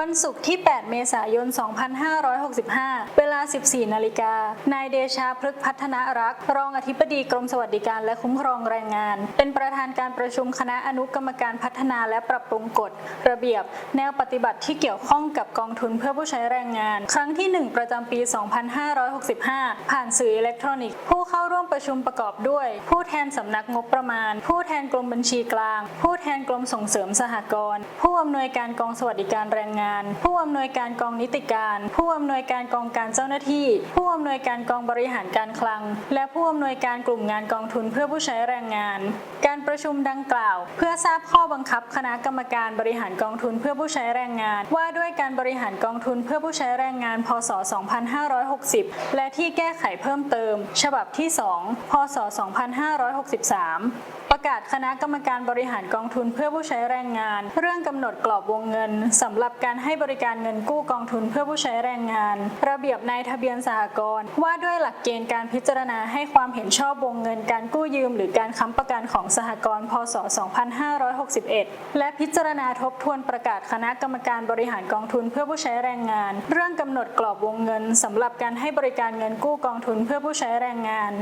วันศุกร์ที่ 8 เมษายน 2565 เวลา 14 นาฬิกา นายเดชาพฤกพัฒนารักษ์รองอธิบดีกรมสวัสดิการและคุ้มครองแรงงาน เป็นประธานการประชุมคณะอนุกรรมการพัฒนาและปรับปรุงกฎ ระเบียบ แนวปฏิบัติที่เกี่ยวข้องกับกองทุนเพื่อผู้ใช้แรงงาน ครั้งที่ 1 ประจำปี 2565 ผ่านสื่ออิเล็กทรอนิกส์ ผู้เข้าร่วมประชุมประกอบด้วย ผู้แทนสำนักงบประมาณ ผู้แทนกรมบัญชีกลาง ผู้แทนกรมส่งเสริมสหกรณ์ ผู้อำนวยการกองสวัสดิการแรงงานผู้อำนวยการกองนิติการ ผู้อำนวยการกองการเจ้าหน้าที่ ผู้อำนวยการกองบริหารการคลัง และผู้อำนวยการกลุ่มงานกองทุนเพื่อผู้ใช้แรงงาน การประชุมดังกล่าว เพื่อทราบข้อบังคับคณะกรรมการบริหารกองทุนเพื่อผู้ใช้แรงงาน ว่าด้วยการบริหารกองทุนเพื่อผู้ใช้แรงงาน พศ 2560 และที่แก้ไขเพิ่มเติม ฉบับที่ 2 พศ 2563 กาศคณะกรรมการบริหารกองทุนเพื่อผู้ใช้แรงงาน เรื่องกำหนดกรอบวงเงินสำหรับการให้บริการเงินกู้กองทุนเพื่อผู้ใช้แรงงาน ระเบียบในทะเบียนสหกรณ์ว่าด้วยหลักเกณฑ์การพิจารณาให้ความเห็นชอบวงเงินการกู้ยืม หรือการค้ำประกันของสหกรณ์พศ 2561 และพิจารณาทบทวนประกาศคณะกรรมการบริหารกองทุนเพื่อผู้ใช้แรงงาน เรื่องกำหนดกรอบวงเงินสำหรับการให้บริการเงินกู้กองทุนเพื่อผู้ใช้แรงงาน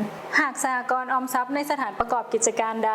หากสหกรณ์ออมทรัพย์ในสถานประกอบกิจการใด